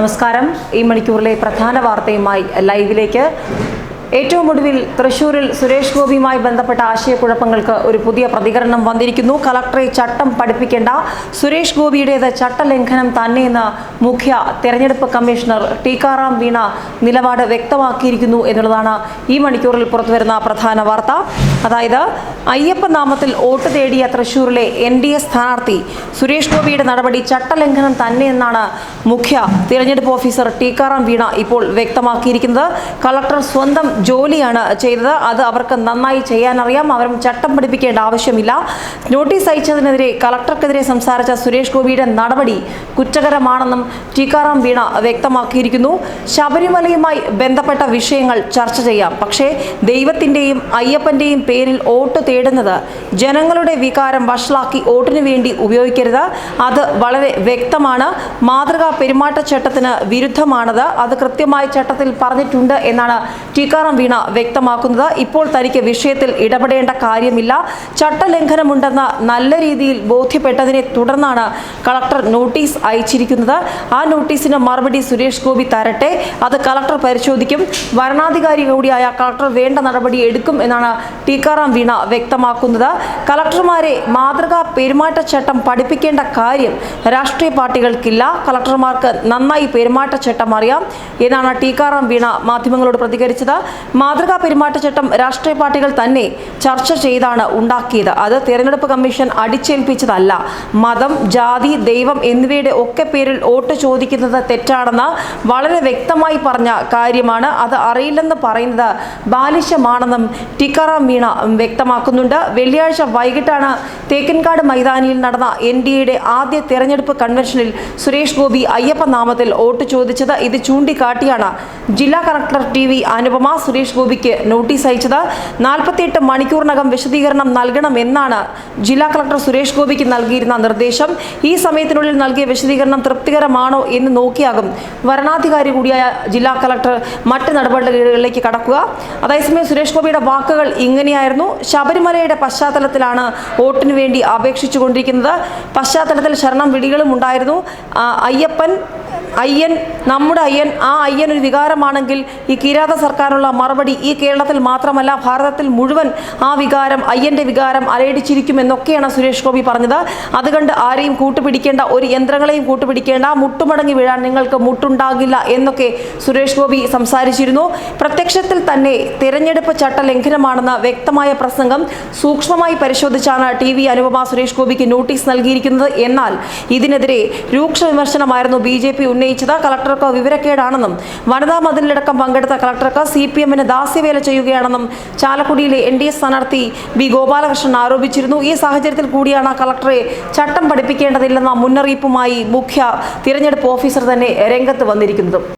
നമസ്കാരം. ഈ മണിക്കൂറിലെ പ്രധാന വാർത്തയുമായി ലൈവിലേക്ക് ഏറ്റവും ഒടുവിൽ തൃശൂരിൽ സുരേഷ് ഗോപിയുമായി ബന്ധപ്പെട്ട ആശയക്കുഴപ്പങ്ങൾക്ക് ഒരു പുതിയ പ്രതികരണം വന്നിരിക്കുന്നു. കളക്ടറെ ചട്ടം പഠിപ്പിക്കേണ്ട സുരേഷ് ഗോപിയുടേത് ചട്ടലംഘനം തന്നെയെന്ന് മുഖ്യ തെരഞ്ഞെടുപ്പ് കമ്മീഷണർ ടീക്കാറാം വീണ നിലപാട് വ്യക്തമാക്കിയിരിക്കുന്നു എന്നുള്ളതാണ് ഈ മണിക്കൂറിൽ പുറത്തുവരുന്ന പ്രധാന വാർത്ത. അതായത് അയ്യപ്പ നാമത്തിൽ വോട്ട് തേടിയ തൃശൂരിലെ എൻ ഡി എ സ്ഥാനാർത്ഥി സുരേഷ് ഗോപിയുടെ നടപടി ചട്ടലംഘനം തന്നെയെന്നാണ് മുഖ്യ തിരഞ്ഞെടുപ്പ് ഓഫീസർ ടീക്കാറാം വീണ ഇപ്പോൾ വ്യക്തമാക്കിയിരിക്കുന്നത്. കളക്ടർ സ്വന്തം ജോലിയാണ് ചെയ്തത്. അത് അവർക്ക് നന്നായി ചെയ്യാനറിയാം. അവരും ചട്ടം പഠിപ്പിക്കേണ്ട ആവശ്യമില്ല. നോട്ടീസ് അയച്ചതിനെതിരെ കളക്ടർക്കെതിരെ സംസാരിച്ച സുരേഷ് ഗോപിയുടെ നടപടി കുറ്റകരമാണെന്നും ടീക്കാറാം വീണ വ്യക്തമാക്കിയിരിക്കുന്നു. ശബരിമലയുമായി ബന്ധപ്പെട്ട വിഷയങ്ങൾ ചർച്ച ചെയ്യാം. പക്ഷേ ദൈവത്തിന്റെയും അയ്യപ്പന്റെയും പേരിൽ വോട്ട് തേടുന്നത് ജനങ്ങളുടെ വികാരം വഷളാക്കി വോട്ടിനു വേണ്ടി ഉപയോഗിക്കരുത്. അത് വളരെ വ്യക്തമാണ്. മാതൃകാ പെരുമാറ്റച്ചട്ടത്തിന് വിരുദ്ധമാണത്. അത് കൃത്യമായി ചട്ടത്തിൽ പറഞ്ഞിട്ടുണ്ട് എന്നാണ് ടീക്കാറാം വീണ വ്യക്തമാക്കുന്നത് ഇപ്പോൾ തനിക്ക് വിഷയത്തിൽ ഇടപെടേണ്ട കാര്യമില്ല. ചട്ടലംഘനമുണ്ടെന്ന് നല്ല രീതിയിൽ ബോധ്യപ്പെട്ടതിനെ തുടർന്നാണ് കളക്ടർ നോട്ടീസ് അയച്ചിരിക്കുന്നത്. ആ നോട്ടീസിന് മറുപടി സുരേഷ് ഗോപി തരട്ടെ. അത് കളക്ടർ പരിശോധിക്കും. വരണാധികാരി കൂടിയായ കളക്ടർ വേണ്ട നടപടി എടുക്കും എന്നാണ് ടീക്കാറാം വീണ വ്യക്തമാക്കുന്നത്. കളക്ടർമാരെ മാതൃകാ പെരുമാറ്റച്ചട്ടം പഠിപ്പിക്കേണ്ട കാര്യം രാഷ്ട്രീയ പാർട്ടികൾക്കില്ല. കളക്ടർമാർക്ക് നന്നായി പെരുമാറ്റച്ചട്ടം അറിയാം എന്നാണ് ടീക്കാറാം വീണ മാധ്യമങ്ങളോട് പ്രതികരിച്ചത്. മാതൃകാ പെരുമാറ്റച്ചട്ടം രാഷ്ട്രീയ പാർട്ടികൾ തന്നെ ചർച്ച ചെയ്താണ് ഉണ്ടാക്കിയത്. അത് തിരഞ്ഞെടുപ്പ് കമ്മീഷൻ അടിച്ചേൽപ്പിച്ചതല്ല. മതം ജാതി ദൈവം എന്നിവയുടെ ഒക്കെ പേരിൽ വോട്ട് ചോദിക്കുന്നത് തെറ്റാണെന്ന് വളരെ വ്യക്തമായി പറഞ്ഞ കാര്യമാണ്. അത് അറിയില്ലെന്ന് പറയുന്നത് ബാലിശമാണെന്നും ടിക്കാറാം മീണ വ്യക്തമാക്കുന്നുണ്ട്. വെള്ളിയാഴ്ച വൈകിട്ടാണ് തേക്കൻകാട് മൈതാനിയിൽ നടന്ന എൻ ഡി എയുടെ ആദ്യ തെരഞ്ഞെടുപ്പ് കൺവെൻഷനിൽ സുരേഷ് ഗോപി അയ്യപ്പനാമത്തിൽ വോട്ട് ചോദിച്ചത് ഇത് ചൂണ്ടിക്കാട്ടിയാണ്. ജില്ലാ collector T V Anupama Suresh ഗോപിക്ക് നോട്ടീസ് അയച്ചത് നാൽപ്പത്തിയെട്ട് മണിക്കൂറിനകം വിശദീകരണം നൽകണമെന്നാണ് ജില്ലാ കളക്ടർ സുരേഷ് ഗോപിക്ക് നൽകിയിരുന്ന നിർദ്ദേശം. ഈ സമയത്തിനുള്ളിൽ നൽകിയ വിശദീകരണം തൃപ്തികരമാണോ എന്ന് നോക്കിയാകും. വരണാധികാരി കൂടിയായ ജില്ലാ കളക്ടർ മറ്റ് നടപടികളിലേക്ക് കടക്കുക. അതേസമയം സുരേഷ് ഗോപിയുടെ വാക്കുകൾ ഇങ്ങനെയായിരുന്നു. ശബരിമലയുടെ പശ്ചാത്തലത്തിലാണ് വോട്ടിന് വേണ്ടി അപേക്ഷിച്ചുകൊണ്ടിരിക്കുന്നത്. പശ്ചാത്തലത്തിൽ ശരണം വിളികളും ഉണ്ടായിരുന്നു അയ്യപ്പൻ അയ്യൻ നമ്മുടെ അയ്യൻ ആ അയ്യൻ ഒരു വികാരമാണെങ്കിൽ ഈ കിരാത സർക്കാരുള്ള മറുപടി ഈ കേരളത്തിൽ മാത്രമല്ല ഭാരതത്തിൽ മുഴുവൻ ആ വികാരം അയ്യന്റെ വികാരം അലയടിച്ചിരിക്കുമെന്നൊക്കെയാണ് സുരേഷ് ഗോപി പറഞ്ഞത്. അതുകൊണ്ട് ആരെയും കൂട്ടുപിടിക്കേണ്ട ഒരു യന്ത്രങ്ങളെയും കൂട്ടുപിടിക്കേണ്ട മുട്ടുമടങ്ങി വീഴാൻ നിങ്ങൾക്ക് മുട്ടുണ്ടാകില്ല എന്നൊക്കെ സുരേഷ് ഗോപി സംസാരിച്ചിരുന്നു. പ്രത്യക്ഷത്തിൽ തന്നെ തിരഞ്ഞെടുപ്പ് ചട്ട ലംഘനമാണെന്ന വ്യക്തമായ പ്രസംഗം സൂക്ഷ്മമായി പരിശോധിച്ചാണ് ടി വി അനുപമ സുരേഷ് ഗോപിക്ക് നോട്ടീസ് നൽകിയിരിക്കുന്നത്. എന്നാൽ ഇതിനെതിരെ രൂക്ഷ വിമർശനമായിരുന്നു ബി ജെ പി കളക്ടർക്ക് വിവരക്കേടാണെന്നും വനിതാ മതിലടക്കം പങ്കെടുത്ത കളക്ടർക്ക് സി പി എമ്മിന് ദാസ്യവേല ചെയ്യുകയാണെന്നും ചാലക്കുടിയിലെ എൻ ഡി എ സ്ഥാനാർത്ഥി ബി ഗോപാലകൃഷ്ണൻ ആരോപിച്ചിരുന്നു. ഈ സാഹചര്യത്തിൽ കൂടിയാണ് കളക്ടറെ ചട്ടം പഠിപ്പിക്കേണ്ടതില്ലെന്ന മുന്നറിയിപ്പുമായി മുഖ്യ തിരഞ്ഞെടുപ്പ് ഓഫീസർ തന്നെ രംഗത്ത് വന്നിരിക്കുന്നത്.